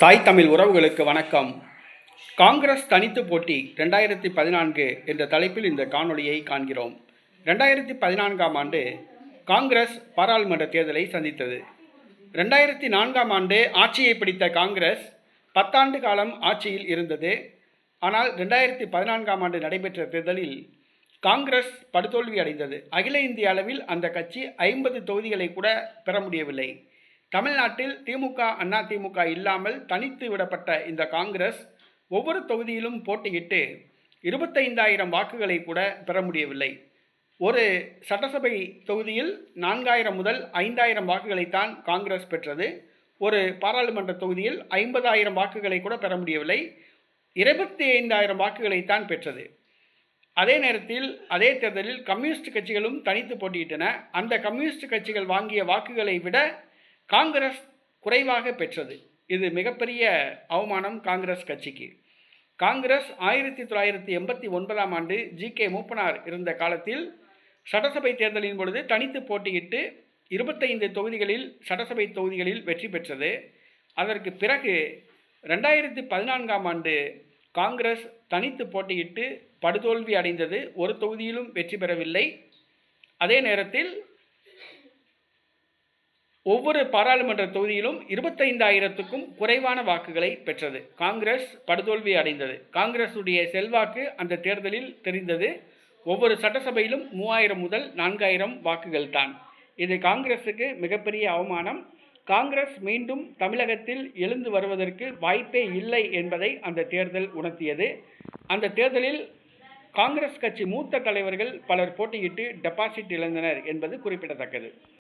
தாய் தமிழ் உறவுகளுக்கு வணக்கம். காங்கிரஸ் தனித்து போட்டி ரெண்டாயிரத்தி பதினான்கு என்ற தலைப்பில் இந்த காணொளியை காண்கிறோம். ரெண்டாயிரத்தி பதினான்காம் ஆண்டு காங்கிரஸ் பாராளுமன்ற தேர்தலை சந்தித்தது. ரெண்டாயிரத்தி நான்காம் ஆண்டு ஆட்சியை பிடித்த காங்கிரஸ் பத்தாண்டு காலம் ஆட்சியில் இருந்தது. ஆனால் ரெண்டாயிரத்தி பதினான்காம் ஆண்டு நடைபெற்ற தேர்தலில் காங்கிரஸ் படுதோல்வி அடைந்தது. அகில இந்திய அளவில் அந்த கட்சி ஐம்பது தொகுதிகளை கூட பெற முடியவில்லை. தமிழ்நாட்டில் திமுக அண்ணா திமுக இல்லாமல் தனித்து விடப்பட்ட இந்த காங்கிரஸ் ஒவ்வொரு தொகுதியிலும் போட்டியிட்டு இருபத்தைந்தாயிரம் வாக்குகளை கூட பெற முடியவில்லை. ஒரு சட்டசபை தொகுதியில் நான்காயிரம் முதல் ஐந்தாயிரம் வாக்குகளைத்தான் காங்கிரஸ் பெற்றது. ஒரு பாராளுமன்ற தொகுதியில் ஐம்பதாயிரம் வாக்குகளை கூட பெற முடியவில்லை. இருபத்தி ஐந்தாயிரம் வாக்குகளைத்தான் பெற்றது. அதே நேரத்தில் அதே தேர்தலில் கம்யூனிஸ்ட் கட்சிகளும் தனித்து போட்டியிட்டன. அந்த கம்யூனிஸ்ட் கட்சிகள் வாங்கிய வாக்குகளை விட காங்கிரஸ் குறைவாக பெற்றது. இது மிகப்பெரிய அவமானம் காங்கிரஸ் கட்சிக்கு. காங்கிரஸ் ஆயிரத்தி தொள்ளாயிரத்தி எண்பத்தி ஒன்பதாம் ஆண்டு ஜி. கே. மூப்பனார் இருந்த காலத்தில் சட்டசபை தேர்தலின் பொழுது தனித்து போட்டியிட்டு இருபத்தைந்து தொகுதிகளில் சட்டசபை தொகுதிகளில் வெற்றி பெற்றது. அதற்கு பிறகு ரெண்டாயிரத்தி பதினான்காம் ஆண்டு காங்கிரஸ் தனித்து போட்டியிட்டு படுதோல்வி அடைந்தது. ஒரு தொகுதியிலும் வெற்றி பெறவில்லை. அதே நேரத்தில் ஒவ்வொரு பாராளுமன்ற தொகுதியிலும் இருபத்தைந்தாயிரத்துக்கும் குறைவான வாக்குகளை பெற்றது. காங்கிரஸ் படுதோல்வி அடைந்தது. காங்கிரசுடைய செல்வாக்கு அந்த தேர்தலில் தெரிந்தது. ஒவ்வொரு சட்டசபையிலும் மூவாயிரம் முதல் நான்காயிரம் வாக்குகள் தான். இது காங்கிரஸுக்கு மிகப்பெரிய அவமானம். காங்கிரஸ் மீண்டும் தமிழகத்தில் எழுந்து வருவதற்கு வாய்ப்பே இல்லை என்பதை அந்த தேர்தல் உணர்த்தியது. அந்த தேர்தலில் காங்கிரஸ் கட்சி மூத்த தலைவர்கள் பலர் போட்டியிட்டு டெபாசிட் இழந்தனர் என்பது குறிப்பிடத்தக்கது.